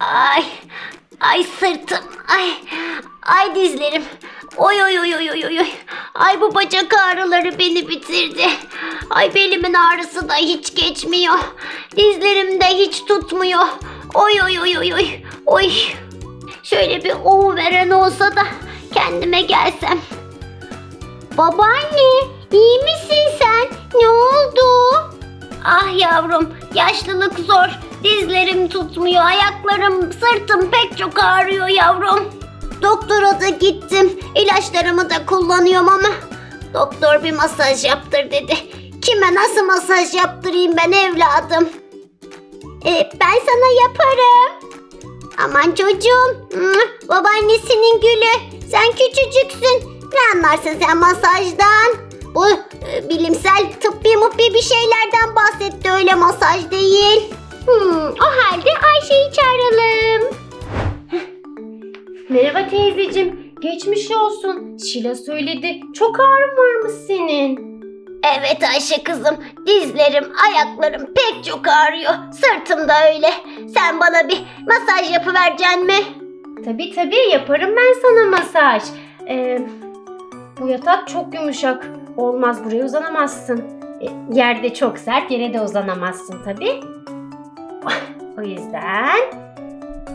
Ay, ay sırtım, ay, ay dizlerim. Oy oy oy oy oy oy. Ay bu bacak ağrıları beni bitirdi. Ay belimin ağrısı da hiç geçmiyor. Dizlerim de hiç tutmuyor. Oy oy oy oy oy. Oy. Şöyle bir ovu veren olsa da kendime gelsem. Babaanne, iyi misin sen? Ne oldu? Ah yavrum, yaşlılık zor. Dizlerim tutmuyor, ayaklarım, sırtım pek çok ağrıyor yavrum. Doktora da gittim. İlaçlarımı da kullanıyorum ama doktor bir masaj yaptır dedi. Kime nasıl masaj yaptırayım ben evladım? E, ben sana yaparım. Aman çocuğum, babaannesinin gülü. Sen küçücüksün. Ne anlarsın sen masajdan? Bu e, bilimsel tıbbi muppi bir şeylerden bahsetti öyle masaj değil. Hmm, o halde Ayşe'yi çağıralım. Merhaba teyzeciğim. Geçmiş olsun. Şila söyledi. Çok ağrın varmış senin. Evet Ayşe kızım, dizlerim, ayaklarım pek çok ağrıyor. Sırtım da öyle. Sen bana bir masaj yapıvereceksin mi? Tabii tabii yaparım ben sana masaj. Ee, bu yatak çok yumuşak. Olmaz buraya uzanamazsın. E, yerde çok sert yere de uzanamazsın tabii. O yüzden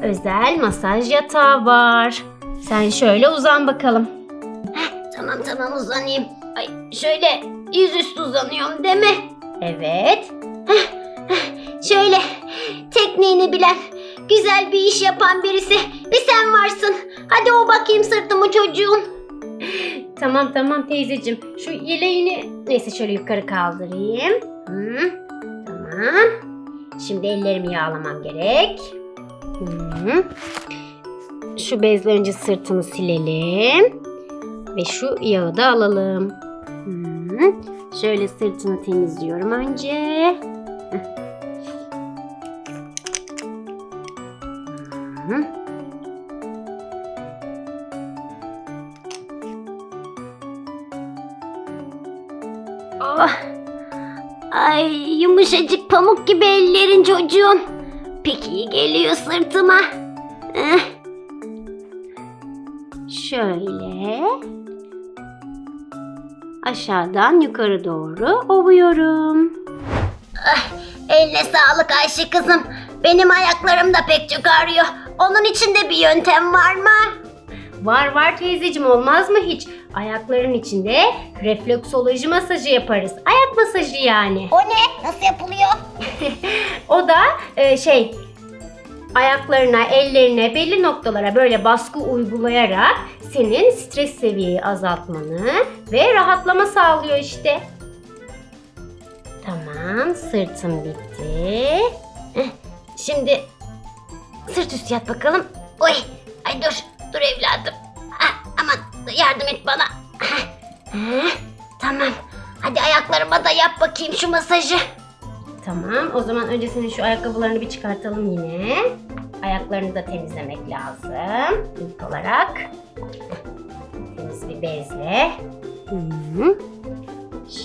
özel masaj yatağı var. Sen şöyle uzan bakalım. Tamam tamam uzanayım. Ay şöyle yüzüstü uzanıyorum değil mi? Evet. Şöyle tekniğini bilen, güzel bir iş yapan birisi bir sen varsın. Hadi o bakayım sırtımı çocuğun. Tamam tamam teyzeciğim. Şu yeleğini neyse şöyle yukarı kaldırayım. Hı, tamam. Şimdi ellerimi yağlamam gerek. Şu bezle önce sırtını silelim. Ve şu yağı da alalım. Şöyle sırtını temizliyorum önce. Heh. Ay yumuşacık pamuk gibi ellerin çocuğum. Pek iyi geliyor sırtıma. Eh, Şöyle aşağıdan yukarı doğru ovuyorum. eline sağlık Ayşe kızım. Benim ayaklarım da pek çok ağrıyor. Onun için de bir yöntem var mı? Var var teyzeciğim olmaz mı hiç? Ayakların içinde refleksoloji masajı yaparız. Ayak masajı yani. O ne? Nasıl yapılıyor? O da e, şey ayaklarına, ellerine, belli noktalara böyle baskı uygulayarak senin stres seviyeyi azaltmanı ve rahatlama sağlıyor işte. Tamam, sırtım bitti. Şimdi sırt üstü yat bakalım. Oy, ay dur, dur evladım. Ah, aman yardım et bana. Ah, tamam. Hadi ayaklarıma da yap bakayım şu masajı. Tamam, o zaman önce senin şu ayakkabılarını bir çıkartalım yine. Ayaklarını da temizlemek lazım. İlk olarak temiz bir bezle. Hı.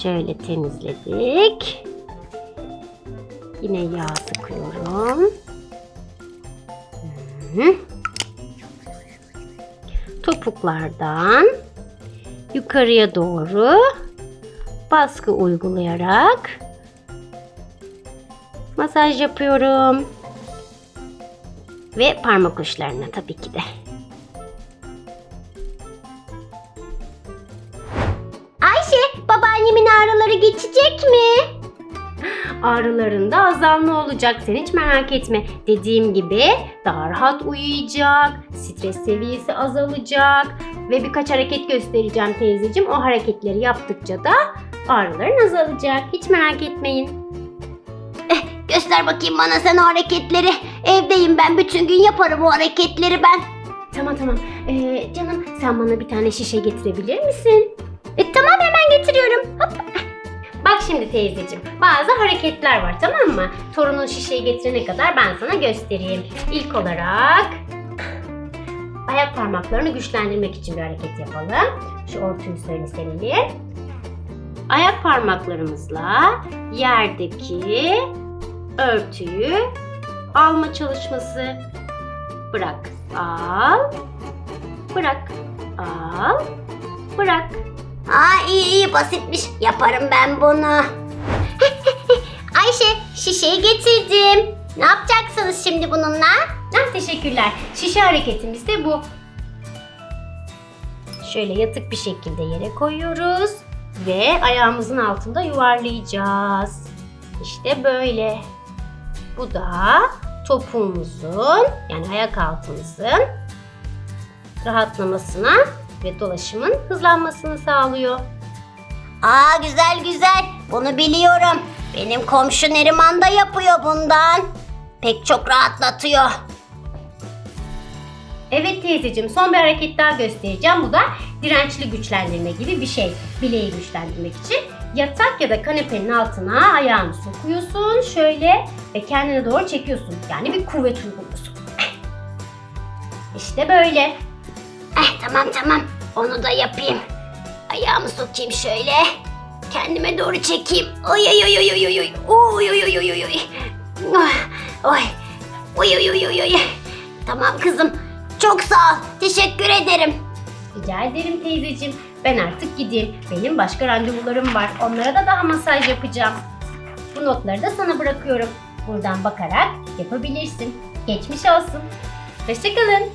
Şöyle temizledik. Yine yağ sıkıyorum. Hı. Topuklardan yukarıya doğru baskı uygulayarak masaj yapıyorum. Ve parmak uçlarına tabii ki de. Ayşe, babaannemin ağrıları geçecek mi? Ağrılarında azalma olacak. Sen hiç merak etme. Dediğim gibi daha rahat uyuyacak. Stres seviyesi azalacak. Ve birkaç hareket göstereceğim teyzeciğim. O hareketleri yaptıkça da ağrıların azalacak. Hiç merak etmeyin. Göster bakayım bana sen o hareketleri. Evdeyim ben bütün gün yaparım o hareketleri ben. Tamam tamam. Ee, canım sen bana bir tane şişe getirebilir misin? E, tamam hemen getiriyorum. Hop. Bak şimdi teyzeciğim bazı hareketler var tamam mı? Torunun şişeyi getirene kadar ben sana göstereyim. İlk olarak ayak parmaklarını güçlendirmek için bir hareket yapalım. Şu örtüyü söyle seninle. Ayak parmaklarımızla yerdeki örtüyü alma çalışması. bırak. Al. Bırak. Al. Bırak. Aa iyi iyi basitmiş. Yaparım ben bunu. Ayşe şişeyi getirdim. Ne yapacaksınız şimdi bununla? Ah, teşekkürler. Şişe hareketimiz de bu. Şöyle yatık bir şekilde yere koyuyoruz ve ayağımızın altında yuvarlayacağız. İşte böyle. Bu da topuğumuzun yani ayak altımızın rahatlamasına ve dolaşımın hızlanmasını sağlıyor. Aa güzel güzel. Bunu biliyorum. Benim komşu Neriman da yapıyor bundan. Pek çok rahatlatıyor. Evet teyzeciğim son bir hareket daha göstereceğim. Bu da dirençli güçlendirme gibi bir şey. Bileği güçlendirmek için. Yatak ya da kanepenin altına ayağını sokuyorsun şöyle ve kendine doğru çekiyorsun. Yani bir kuvvet uyguluyorsun. İşte böyle. Eh tamam tamam. Onu da yapayım. Ayağımı sokayım şöyle. Kendime doğru çekeyim. Oy oy oy oy oy oy oy. Oy oy oy oy. Ah, Oy. Oy oy oy oy oy. Tamam kızım. Çok sağ ol. Teşekkür ederim. Rica ederim teyzeciğim. Ben artık gideyim. Benim başka randevularım var. Onlara da daha masaj yapacağım. Bu notları da sana bırakıyorum. Buradan bakarak yapabilirsin. Geçmiş olsun. Hoşçakalın.